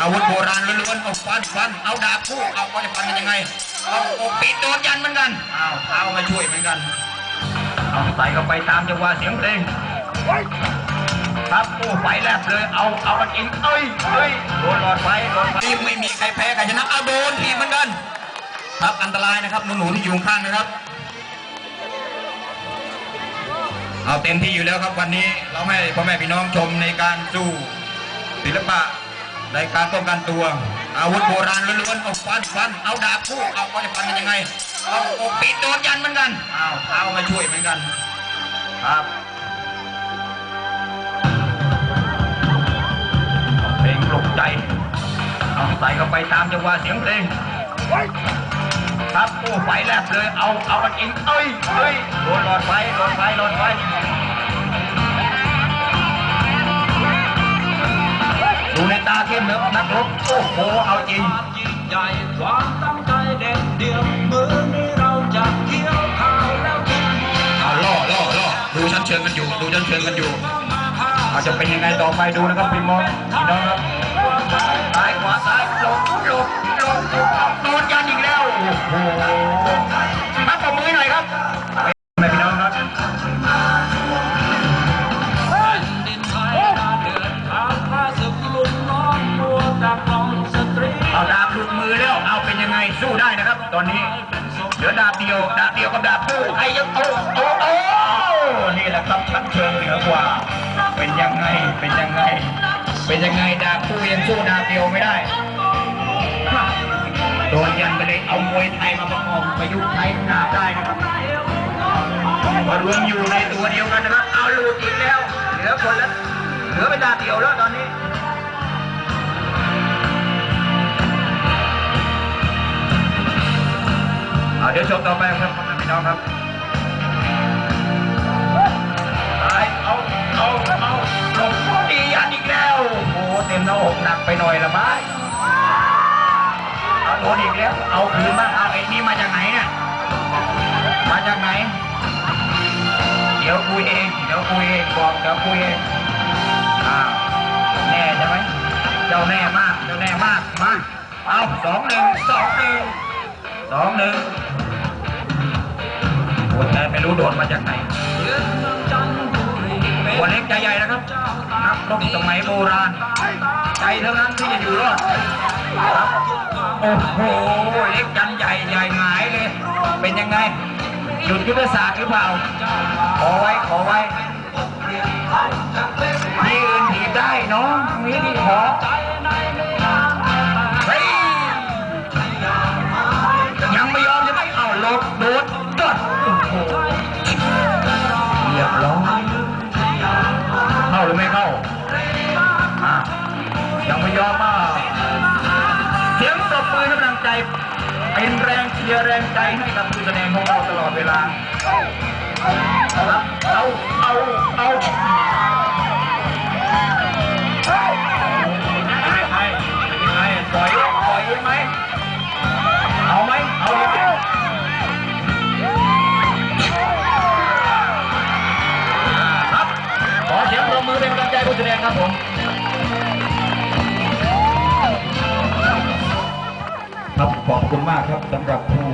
อาวุธโบราณล้วนๆเอาฟันฟันเอาดาบคู่เอาก็จะฟันกันยังไงเอาโอปีโดนยันเหมือนกันอ้าวเท้ามาช่วยเหมือนกันเอาใส่เข้าไปตามจังหวะเสียงเพลงครับโอ้ไฟแลบเลยเอาเอามันอินเอ้ยเอ้ยโดนหลอดไฟโดนไฟนี่ไม่มีใครแพ้ใครชนะเอาโดนทีเหมือนกันครับอันตรายนะครับหนูๆที่อยู่ข้างๆนะครับเอาเต็มที่อยู่แล้วครับวันนี้เราให้พ่อแม่พี่น้องชมในการสู้ศิลปะ ในการป้องกันตัว อาวุธโบราณล้วนๆเอาฟันฟันเอาดาบคู่เอาก็จะฟันกันยังไงเอาโอปีโดนยันเหมือนกันอ้าวเท้ามาช่วยเหมือนกัน ครับเพลงปลุกใจเอาใส่เข้าไปตามจังหวะเสียงเพลงครับโอ้ไฟแลบเลยเอาเอามันอินเอ้ยเอ้ยโดนหลอดไฟหลอดไฟหลอดไฟ นตาเข้มเนื้อนักรบโอ้โหเอาจริงยิ่งใหญ่ความตั้งใจเด็ดเดี่ยวมือนี้เราจะเกี่ยวข้าวแล้วกินเอาล่อล่อล่อดูชั้นเชิงกันอยู่ดูชั้นเชิงกันอยู่อาจจะเป็นยังไงต่อไปดูนะครับพี่มองพี่น้องครับซ้ายขวาซ้ายหลบหลบหลบหลบเอาโดนยันอีกแล้วโอ้โหมาปรบมือหน่อยครับ นะครับ ตอนนี้เหลือดาบเดียวดาบเดียวกับดาบคู่ใครยังโอ้โอ้โอ้นี่แหละครับชั้นเชิงเหนือกว่า เป็นยังไงเป็นยังไง เป็นยังไงดาบคู่ยังสู้ดาบเดียวไม่ได้โดนยันไปเลยเอามวยไทยมาประกอบประยุกต์ใช้ดาได้นะครับมารวมอยู่ในตัวเดียวกันนะครับเอาลุดอีกแล้วเหลือคนละเหลือเป็นดาบเดียวแล้วตอนนี้ เดี๋ยวชมต่อไปครับพี่น้องครับไปเอาเอาเอาลงดีอันอีกแล้วโอ้เต็มหน้าอกหนักไปหน่อยละบ้ายเอาโดนอีกแล้ว เอาคืนบ้างเอาไอ้นี่มาจากไหนเนี่ยมาจากไหน เดี๋ยวคุยเองเดี๋ยวคุยเองบอกเดี๋ยวคุยเองอ่าแน่ใช่ไหมเจ้าแน่มากเจ้าแน่มากมาเอาสองหนึ่งสองหนึ่ง สองหนึ่งหัวใจไม่รู้โดดมาจากไหนเยือนเมืองจันทบุรีเป็นหัวเล็กใจใหญ่นะครับเจ้าตานักรบสมัยโบราณ ใจเท่านั้นที่จะอยู่รอดโอ้โห เล็กยันใหญ่ใหญ่หงายเลย เป็นยังไง หยุดยุทธศาสตร์หรือเปล่า ขอไว้ ขอไว้ที่อื่นถีบได้น้องมีที่ขอ เรียบร้อยเข้าหรือไม่เข้าอยังไม่ยอมมาเสียงตบมือกำลังใจ เป็นแรงเชียร์แรงใจให้กับผู้แสดงของเราตลอดเวลาครับเอาเอาเอา ครับผมครับขอบคุณมากครับสำหรับผู้